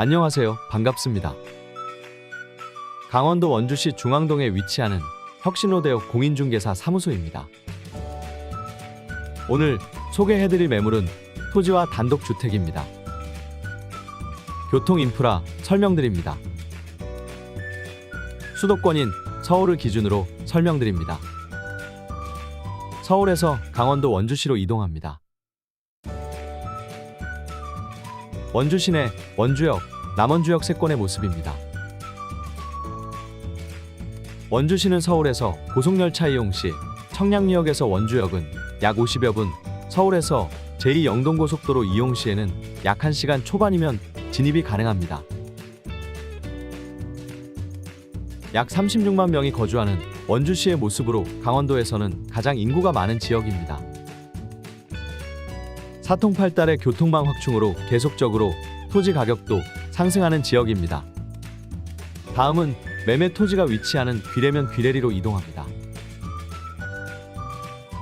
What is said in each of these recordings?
안녕하세요. 반갑습니다. 강원도 원주시 중앙동에 위치하는 혁신로데오 공인중개사 사무소입니다. 오늘 소개해드릴 매물은 토지와 단독주택입니다. 교통 인프라 설명드립니다. 수도권인 서울을 기준으로 설명드립니다. 서울에서 강원도 원주시로 이동합니다. 원주 시내 원주역, 남원주역 세권의 모습입니다. 원주시는 서울에서 고속열차 이용 시 청량리역에서 원주역은 약 50여 분, 서울에서 제2영동고속도로 이용 시에는 약 1시간 초반이면 진입이 가능합니다. 약 36만 명이 거주하는 원주시의 모습으로 강원도에서는 가장 인구가 많은 지역입니다. 사통팔달의 교통망 확충으로 계속적으로 토지 가격도 상승하는 지역입니다. 다음은 매매 토지가 위치하는 귀래면 귀래리로 이동합니다.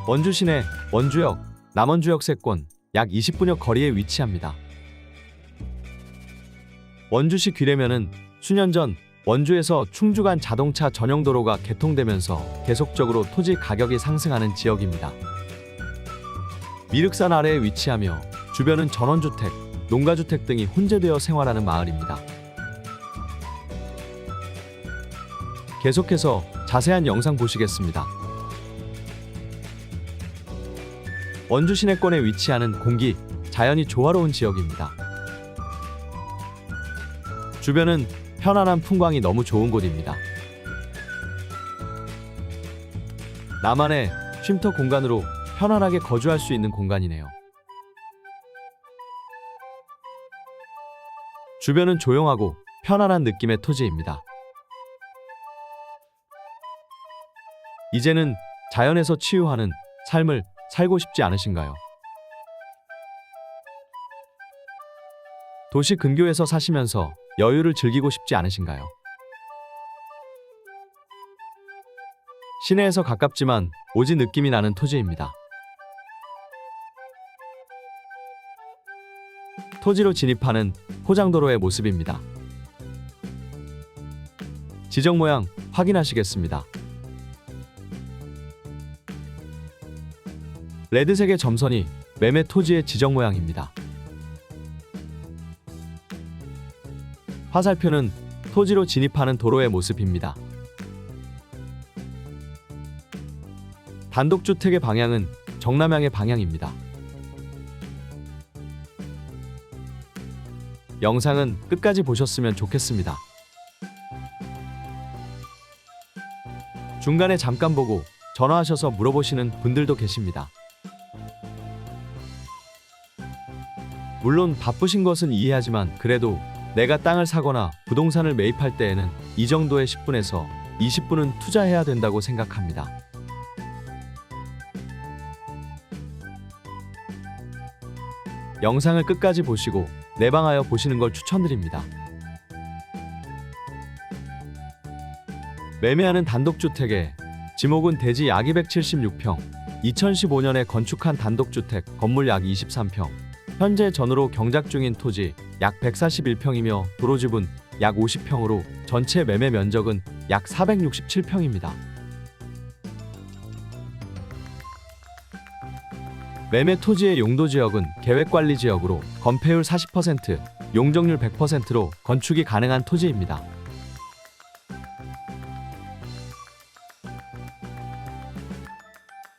원주 시내 원주역, 남원주역 세권 약 20분여 거리에 위치합니다. 원주시 귀래면은 수년 전 원주에서 충주 간 자동차 전용 도로가 개통되면서 계속적으로 토지 가격이 상승하는 지역입니다. 미륵산 아래에 위치하며 주변은 전원주택, 농가주택 등이 혼재되어 생활하는 마을입니다. 계속해서 자세한 영상 보시겠습니다. 원주 시내권에 위치하는 공기, 자연이 조화로운 지역입니다. 주변은 편안한 풍광이 너무 좋은 곳입니다. 나만의 쉼터 공간으로 편안하게 거주할 수 있는 공간이네요. 주변은 조용하고 편안한 느낌의 토지입니다. 이제는 자연에서 치유하는 삶을 살고 싶지 않으신가요? 도시 근교에서 사시면서 여유를 즐기고 싶지 않으신가요? 시내에서 가깝지만 오지 느낌이 나는 토지입니다. 토지로 진입하는 포장도로의 모습입니다. 지적 모양 확인하시겠습니다. 레드색의 점선이 매매 토지의 지적 모양입니다. 화살표는 토지로 진입하는 도로의 모습입니다. 단독주택의 방향은 정남향의 방향입니다. 영상은 끝까지 보셨으면 좋겠습니다. 중간에 잠깐 보고 전화하셔서 물어보시는 분들도 계십니다. 물론 바쁘신 것은 이해하지만 그래도 내가 땅을 사거나 부동산을 매입할 때에는 이 정도의 10분에서 20분은 투자해야 된다고 생각합니다. 영상을 끝까지 보시고 내방하여 보시는 걸 추천드립니다. 매매하는 단독주택의 지목은 대지 약 276평, 2015년에 건축한 단독주택 건물 약 23평, 현재 전으로 경작 중인 토지 약 141평이며 도로지분 약 50평으로 전체 매매 면적은 약 467평입니다. 매매 토지의 용도 지역은 계획 관리 지역으로 건폐율 40%, 용적률 100%로 건축이 가능한 토지입니다.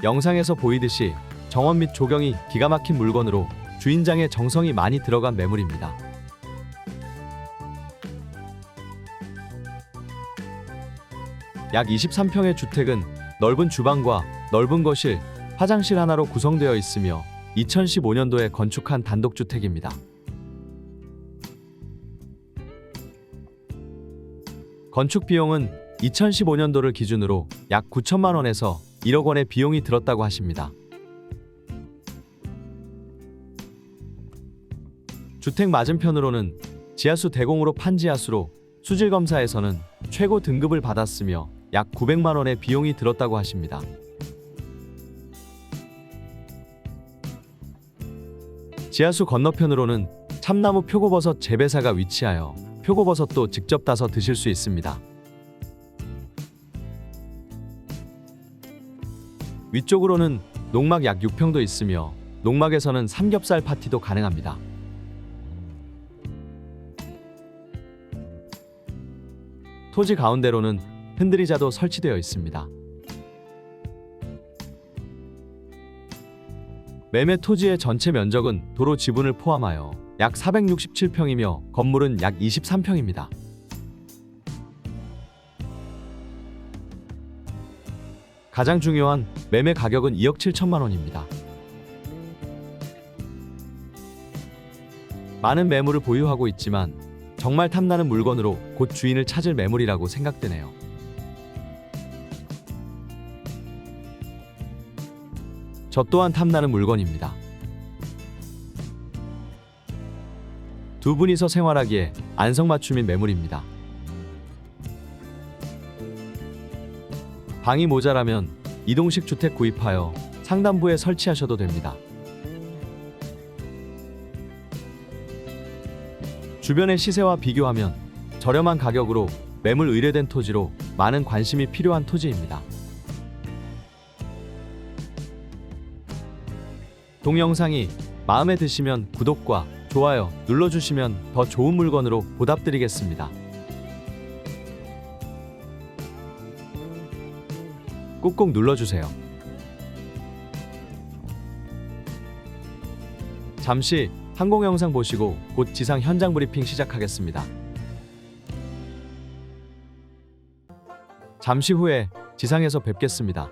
영상에서 보이듯이 정원 및 조경이 기가 막힌 물건으로 주인장의 정성이 많이 들어간 매물입니다. 약 23평의 주택은 넓은 주방과 넓은 거실, 화장실 하나로 구성되어 있으며 2015년도에 건축한 단독주택입니다. 건축 비용은 2015년도를 기준으로 약 9천만 원에서 1억 원의 비용이 들었다고 하십니다. 주택 맞은편으로는 지하수 대공으로 판 지하수로 수질 검사에서는 최고 등급을 받았으며 약 900만 원의 비용이 들었다고 하십니다. 지하수 건너편으로는 참나무 표고버섯 재배사가 위치하여 표고버섯도 직접 따서 드실 수 있습니다. 위쪽으로는 농막 약 6평도 있으며 농막에서는 삼겹살 파티도 가능합니다. 토지 가운데로는 흔들의자도 설치되어 있습니다. 매매 토지의 전체 면적은 도로 지분을 포함하여 약 467평이며 건물은 약 23평입니다. 가장 중요한 매매 가격은 2억 7천만 원입니다. 많은 매물을 보유하고 있지만 정말 탐나는 물건으로 곧 주인을 찾을 매물이라고 생각되네요. 저 또한 탐나는 물건입니다. 두 분이서 생활하기에 안성맞춤인 매물입니다. 방이 모자라면 이동식 주택 구입하여 상단부에 설치하셔도 됩니다. 주변의 시세와 비교하면 저렴한 가격으로 매물 의뢰된 토지로 많은 관심이 필요한 토지입니다. 동영상이 마음에 드시면 구독과 좋아요 눌러주시면 더 좋은 물건으로 보답드리겠습니다. 꾹꾹 눌러주세요. 잠시 항공 영상 보시고 곧 지상 현장 브리핑 시작하겠습니다. 잠시 후에 지상에서 뵙겠습니다.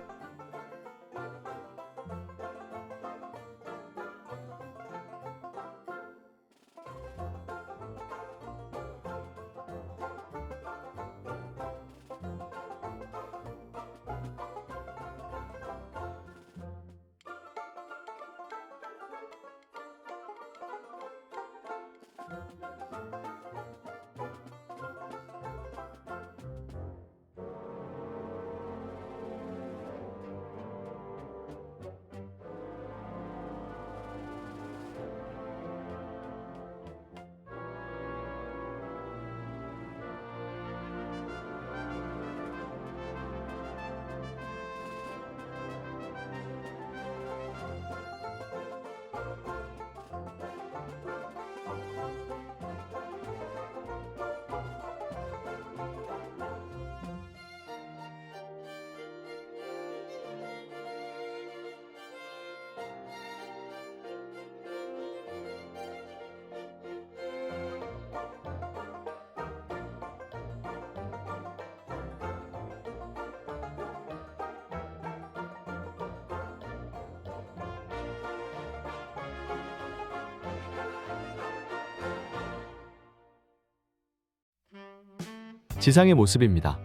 지상의 모습입니다.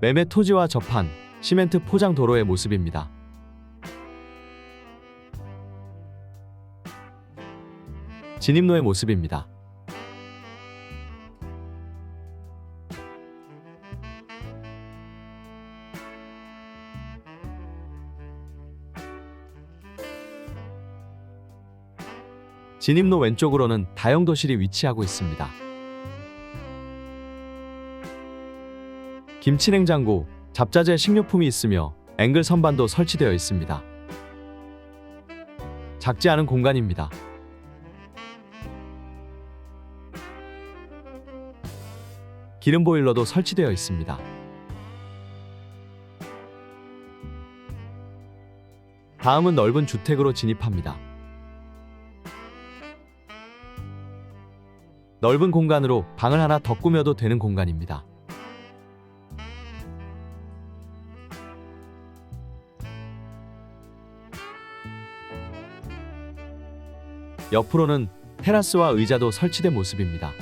매매 토지와 접한 시멘트 포장 도로의 모습입니다. 진입로의 모습입니다. 진입로 왼쪽으로는 다용도실이 위치하고 있습니다. 김치냉장고, 잡자재 식료품이 있으며 앵글 선반도 설치되어 있습니다. 작지 않은 공간입니다. 기름 보일러도 설치되어 있습니다. 다음은 넓은 주택으로 진입합니다. 넓은 공간으로 방을 하나 더 꾸며도 되는 공간입니다. 옆으로는 테라스와 의자도 설치된 모습입니다.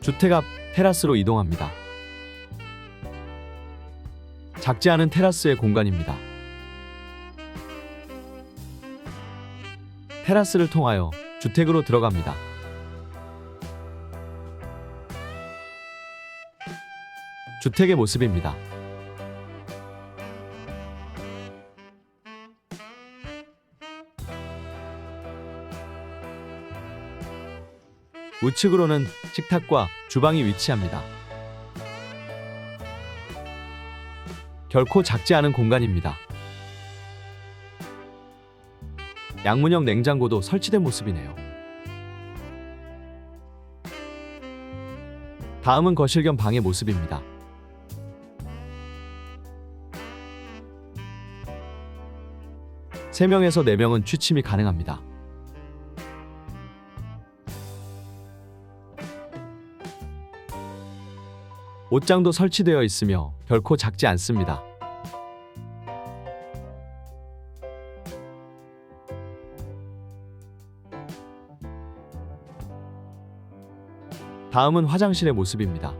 주택 앞 테라스로 이동합니다. 작지 않은 테라스의 공간입니다. 테라스를 통하여 주택으로 들어갑니다. 주택의 모습입니다. 우측으로는 식탁과 주방이 위치합니다. 결코 작지 않은 공간입니다. 양문형 냉장고도 설치된 모습이네요. 다음은 거실 겸 방의 모습입니다. 세명에서 4명은 취침이 가능합니다. 옷장도 설치되어 있으며 결코 작지 않습니다. 다음은 화장실의 모습입니다.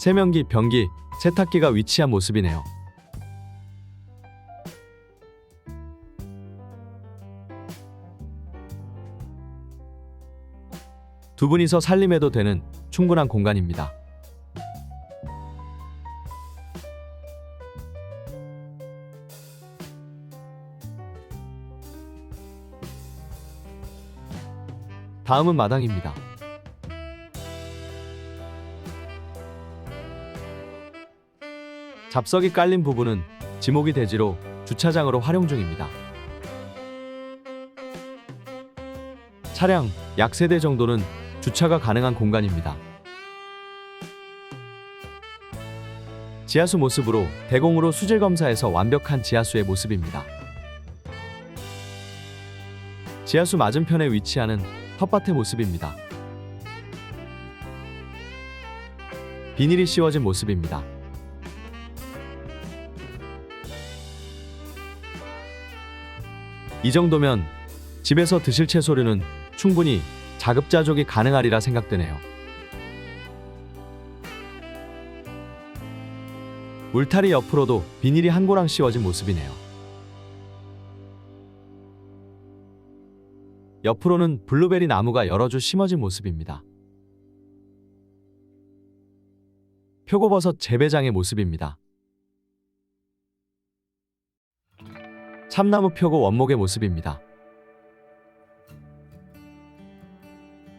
세면기, 변기, 세탁기가 위치한 모습이네요. 두 분이서 살림해도 되는 충분한 공간입니다. 다음은 마당입니다. 잡석이 깔린 부분은 지목이 대지로 주차장으로 활용 중입니다. 차량 약세대 정도는 주차가 가능한 공간입니다. 지하수 모습으로 대공으로 수질 검사에서 완벽한 지하수의 모습입니다. 지하수 맞은편에 위치하는 텃밭의 모습입니다. 비닐이 씌워진 모습입니다. 이 정도면 집에서 드실 채소류는 충분히 자급자족이 가능하리라 생각되네요. 울타리 옆으로도 비닐이 한 고랑 씌워진 모습이네요. 옆으로는 블루베리 나무가 여러 주 심어진 모습입니다. 표고버섯 재배장의 모습입니다. 참나무 표고 원목의 모습입니다.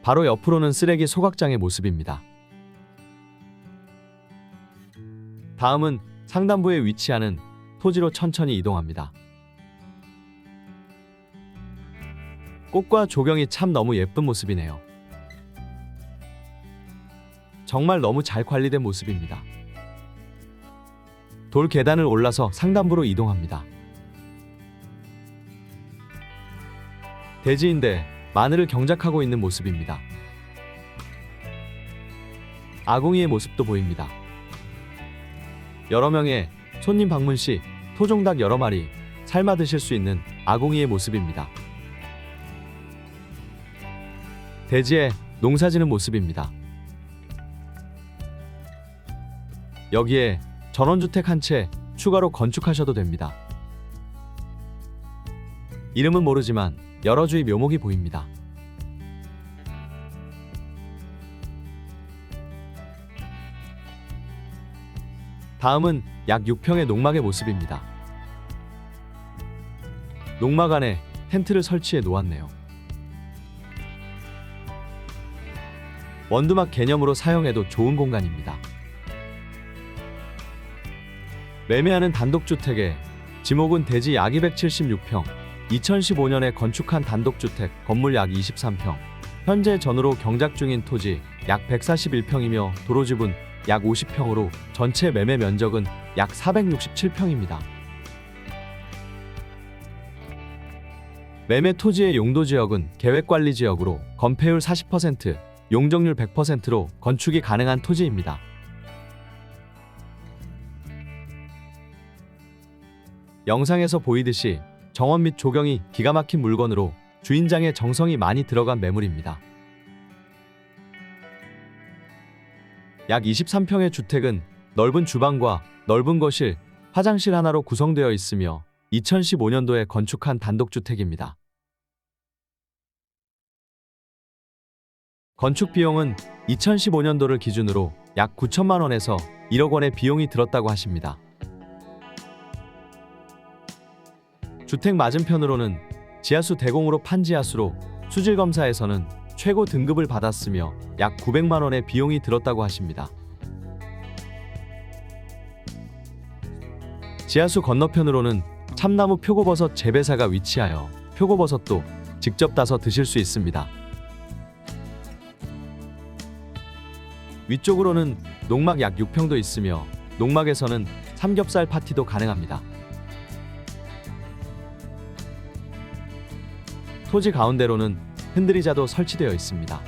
바로 옆으로는 쓰레기 소각장의 모습입니다. 다음은 상단부에 위치하는 토지로 천천히 이동합니다. 꽃과 조경이 참 너무 예쁜 모습이네요. 정말 너무 잘 관리된 모습입니다. 돌 계단을 올라서 상단부로 이동합니다. 대지인데 마늘을 경작하고 있는 모습입니다. 아궁이의 모습도 보입니다. 여러 명의 손님 방문 시 토종닭 여러 마리 삶아 드실 수 있는 아궁이의 모습입니다. 대지에 농사지는 모습입니다. 여기에 전원주택 한 채 추가로 건축하셔도 됩니다. 이름은 모르지만 여러 주의 묘목이 보입니다. 다음은 약 6평의 농막의 모습입니다. 농막 안에 텐트를 설치해 놓았네요. 원두막 개념으로 사용해도 좋은 공간입니다. 매매하는 단독주택에 지목은 대지 약 276평, 2015년에 건축한 단독주택 건물 약 23평, 현재 전으로 경작 중인 토지 약 141평이며 도로 지분 약 50평으로 전체 매매 면적은 약 467평입니다. 매매 토지의 용도 지역은 계획 관리 지역으로 건폐율 40%, 용적률 100%로 건축이 가능한 토지입니다. 영상에서 보이듯이 정원 및 조경이 기가 막힌 물건으로 주인장의 정성이 많이 들어간 매물입니다. 약 23평의 주택은 넓은 주방과 넓은 거실, 화장실 하나로 구성되어 있으며 2015년도에 건축한 단독주택입니다. 건축 비용은 2015년도를 기준으로 약 9천만 원에서 1억 원의 비용이 들었다고 하십니다. 주택 맞은편으로는 지하수 대공으로 판지하수로 수질 검사에서는 최고 등급을 받았으며 약 900만 원의 비용이 들었다고 하십니다. 지하수 건너편으로는 참나무 표고버섯 재배사가 위치하여 표고버섯도 직접 따서 드실 수 있습니다. 위쪽으로는 농막 약 6평도 있으며 농막에서는 삼겹살 파티도 가능합니다. 토지 가운데로는 흔들의자도 설치되어 있습니다.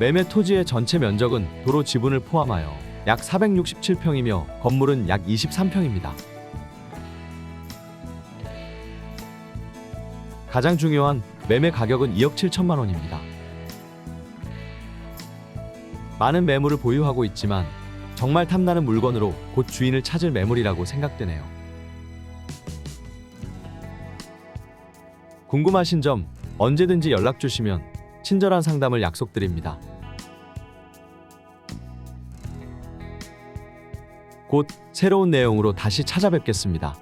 매매 토지의 전체 면적은 도로 지분을 포함하여 약 467평이며 건물은 약 23평입니다. 가장 중요한 매매 가격은 2억 7천만 원입니다. 많은 매물을 보유하고 있지만 정말 탐나는 물건으로 곧 주인을 찾을 매물이라고 생각되네요. 궁금하신 점 언제든지 연락 주시면 친절한 상담을 약속드립니다. 곧 새로운 내용으로 다시 찾아뵙겠습니다.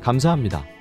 감사합니다.